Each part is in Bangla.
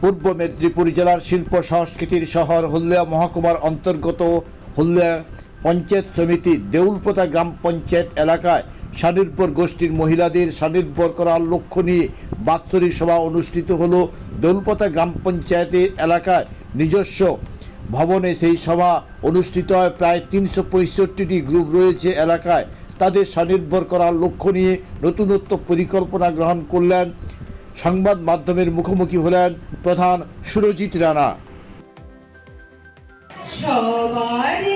পূর্ব মেদিনীপুর জেলার শিল্প সংস্কৃতির শহর হলদিয়া মহকুমার অন্তর্গত হলদিয়া পঞ্চায়েত সমিতি দেউলপোতা গ্রাম পঞ্চায়েত এলাকায় স্বনির্ভর গোষ্ঠীর মহিলাদের স্বনির্ভর করার লক্ষ্য নিয়ে বাৎসরিক সভা অনুষ্ঠিত হল। দেউলপোতা গ্রাম পঞ্চায়েতের এলাকায় নিজস্ব ভবনে সেই সভা অনুষ্ঠিত হয়। প্রায় তিনশো পঁয়ষট্টিটি গ্রুপ রয়েছে এলাকায়। তাদের স্বনির্ভর করার লক্ষ্য নিয়ে নতুনত্ব পরিকল্পনা গ্রহণ করলেন সংবাদ মাধ্যমের মুখোমুখি হলেন প্রধান সুরজিৎ রানা। সবারে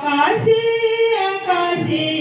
আকাশে আকাশে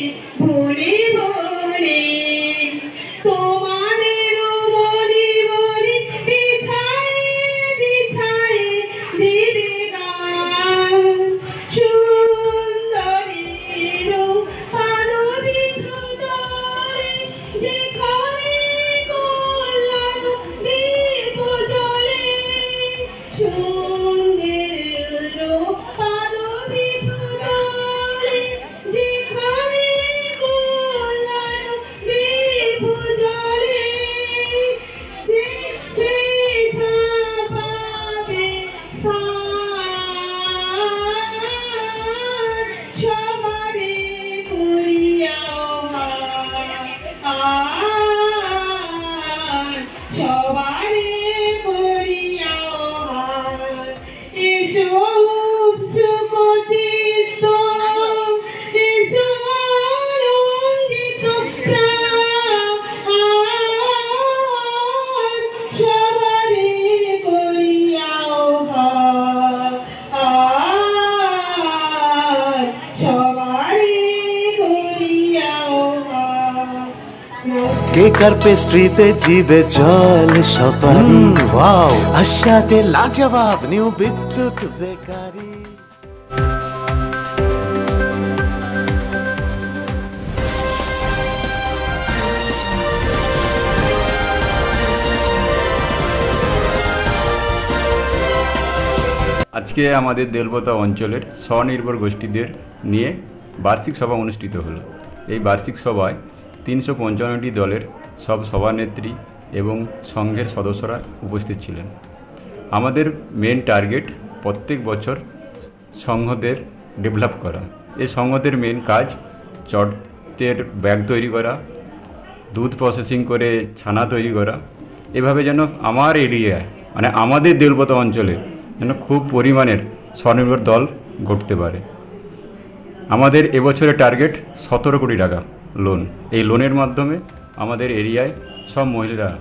কেক আর পেস্ট্রিতে জিবে জল সপারি? ওয়াও। আশাতে লাজবাব নিউ বিদ্যুৎ বেকারি। আজকে আমাদের দেলবতা অঞ্চলের স্বনির্ভর গোষ্ঠীদের নিয়ে বার্ষিক সভা অনুষ্ঠিত হলো। এই বার্ষিক সভায় তিনশো পঞ্চান্নটি দলের সব সভানেত্রী এবং সংঘের সদস্যরা উপস্থিত ছিলেন। আমাদের মেন টার্গেট প্রত্যেক বছর সংঘদের ডেভেলপ করা। এই সংঘদের মেন কাজ চটের ব্যাগ তৈরি করা, দুধ প্রসেসিং করে ছানা তৈরি করা। এভাবে যেন আমার এরিয়ায় মানে আমাদের দেলপতা অঞ্চলে যেন খুব পরিমাণের স্বনির্ভর দল ঘটতে পারে। আমাদের এবছরের টার্গেট সতেরো কোটি টাকা। লোন। এই লোনের মাধ্যমে আমাদের এরিয়ায় সব মহিলারা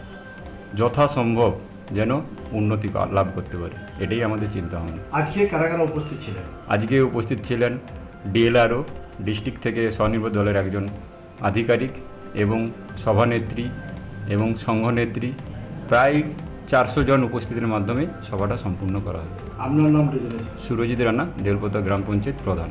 যথাসম্ভব যেন উন্নতি লাভ করতে পারে। এটাই আমাদের চিন্তা ভাবনা আজকে কারা কারা উপস্থিত ছিলেন? আজকে উপস্থিত ছিলেন ডিএলআরও ডিস্ট্রিক্ট থেকে স্বনির্ভর দলের একজন আধিকারিক এবং সভানেত্রী এবং সংঘনেত্রী। প্রায় চারশো জন উপস্থিতির মাধ্যমে সভাটা সম্পূর্ণ করা হয়। আপনার নামটা সুরজিৎ রানা দেলপতা গ্রাম পঞ্চায়েত প্রধান।